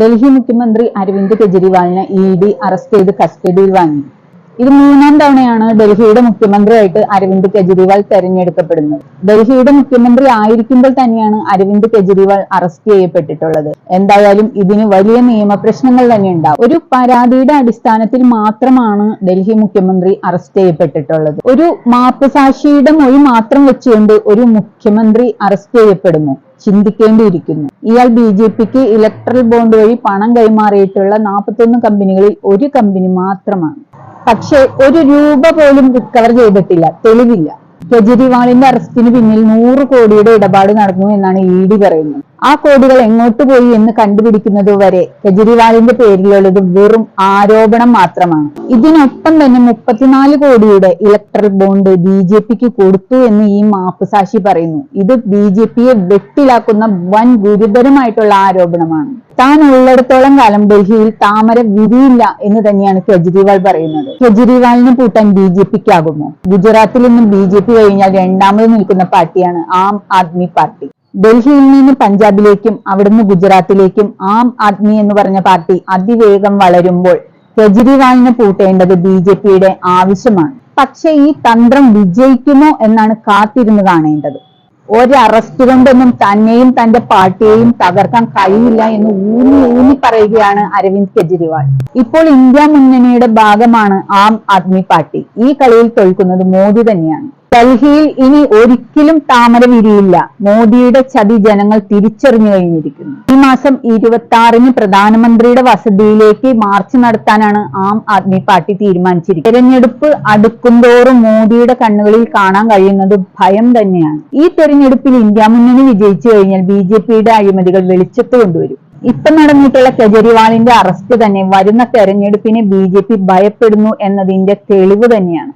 ഡൽഹി മുഖ്യമന്ത്രി അരവിന്ദ് കെജ്രിവാളിനെ E D arrest ചെയ്ത് കസ്റ്റഡിയിൽ വാങ്ങി. ഇത് മൂന്നാം തവണയാണ് ഡൽഹിയുടെ മുഖ്യമന്ത്രിയായിട്ട് അരവിന്ദ് കെജ്രിവാൾ തെരഞ്ഞെടുക്കപ്പെടുന്നത്. ഡൽഹിയുടെ മുഖ്യമന്ത്രി ആയിരിക്കുമ്പോൾ തന്നെയാണ് അരവിന്ദ് കെജ്രിവാൾ അറസ്റ്റ് ചെയ്യപ്പെട്ടിട്ടുള്ളത്. എന്തായാലും ഇതിന് വലിയ നിയമപ്രശ്നങ്ങൾ തന്നെ ഉണ്ടാവും. ഒരു പരാതിയുടെ അടിസ്ഥാനത്തിൽ മാത്രമാണ് ഡൽഹി മുഖ്യമന്ത്രി അറസ്റ്റ് ചെയ്യപ്പെട്ടിട്ടുള്ളത്. ഒരു മാപ്പുസാക്ഷിയുടെ മൊഴി മാത്രം വെച്ചുകൊണ്ട് ഒരു മുഖ്യമന്ത്രി അറസ്റ്റ് ചെയ്യപ്പെടുന്നു. ചിന്തിക്കേണ്ടിയിരിക്കുന്നു. ഇയാൾ ബി ജെ പിക്ക് ഇലക്ട്രൽ ബോണ്ട് വഴി പണം കൈമാറിയിട്ടുള്ള നാൽപ്പത്തൊന്ന് കമ്പനികളിൽ ഒരു കമ്പനി മാത്രമാണ്. പക്ഷേ ഒരു രൂപ പോലും റിക്കവർ ചെയ്തിട്ടില്ല തെളിവില്ല. കെജ്രിവാളിന്റെ അറസ്റ്റിന് പിന്നിൽ നൂറ് കോടിയുടെ ഇടപാട് നടന്നു എന്നാണ് ഇ ഡി പറയുന്നത്. ആ കോടികൾ എങ്ങോട്ട് പോയി എന്ന് കണ്ടുപിടിക്കുന്നത് വരെ കെജ്രിവാളിന്റെ പേരിലുള്ളത് വെറും ആരോപണം മാത്രമാണ്. ഇതിനൊപ്പം തന്നെ മുപ്പത്തിനാല് കോടിയുടെ ഇലക്ട്രൽ ബോണ്ട് ബി ജെ പിക്ക് കൊടുത്തു എന്ന് ഈ മാപ്പുസാക്ഷി പറയുന്നു. ഇത് ബി ജെ പിയെ വെട്ടിലാക്കുന്ന വൻ ഗുരുതരമായിട്ടുള്ള ആരോപണമാണ്. താൻ ഉള്ളിടത്തോളം കാലം ഡൽഹിയിൽ താമര വിരിയില്ല എന്ന് തന്നെയാണ് കെജ്രിവാൾ പറയുന്നത്. കെജ്രിവാളിനെ പൂട്ടാൻ ബി ജെ പിക്കാകുമോ? ഗുജറാത്തിൽ നിന്നും ബി ജെ പി കഴിഞ്ഞാൽ രണ്ടാമത് നിൽക്കുന്ന പാർട്ടിയാണ് ആം ആദ്മി പാർട്ടി. ഡൽഹിയിൽ നിന്ന് പഞ്ചാബിലേക്കും അവിടുന്ന് ഗുജറാത്തിലേക്കും ആം ആദ്മി എന്ന് പറഞ്ഞ പാർട്ടി അതിവേഗം വളരുമ്പോൾ കെജ്രിവാളിനെ പൂട്ടേണ്ടത് ബി ജെ പിയുടെ ആവശ്യമാണ്. പക്ഷേ ഈ തന്ത്രം വിജയിക്കുമോ എന്നാണ് കാത്തിരുന്ന് കാണേണ്ടത്. ഒരറസ്റ്റ് കൊണ്ടൊന്നും തന്നെയും തന്റെ പാർട്ടിയെയും തകർക്കാൻ കഴിയില്ല എന്ന് ഊന്നി ഊന്നി പറയുകയാണ് അരവിന്ദ് കെജ്രിവാൾ. ഇപ്പോൾ ഇന്ത്യ മുന്നണിയുടെ ഭാഗമാണ് ആം ആദ്മി പാർട്ടി. ഈ കളിയിൽ തോൽക്കുന്നത് മോദി തന്നെയാണ്. ഡൽഹിയിൽ ഇനി ഒരിക്കലും താമര വിരിയില്ല. മോദിയുടെ ചതി ജനങ്ങൾ തിരിച്ചറിഞ്ഞു കഴിഞ്ഞിരിക്കുന്നു. ഈ മാസം ഇരുപത്തി ആറിന് പ്രധാനമന്ത്രിയുടെ വസതിയിലേക്ക് മാർച്ച് നടത്താനാണ് ആം ആദ്മി പാർട്ടി തീരുമാനിച്ചിരിക്കുന്നത്. തെരഞ്ഞെടുപ്പ് അടുക്കുന്തോറും മോദിയുടെ കണ്ണുകളിൽ കാണാൻ കഴിയുന്നത് ഭയം തന്നെയാണ്. ഈ തെരഞ്ഞെടുപ്പിൽ ഇന്ത്യ മുന്നണി വിജയിച്ചു കഴിഞ്ഞാൽ ബി ജെ പിയുടെ അഴിമതികൾ വെളിച്ചത്ത് കൊണ്ടുവരും. ഇപ്പൊ നടന്നിട്ടുള്ള കെജ്രിവാളിന്റെ അറസ്റ്റ് തന്നെ വരുന്ന തെരഞ്ഞെടുപ്പിനെ ബി ജെ പി ഭയപ്പെടുന്നു എന്നതിന്റെ തെളിവ് തന്നെയാണ്.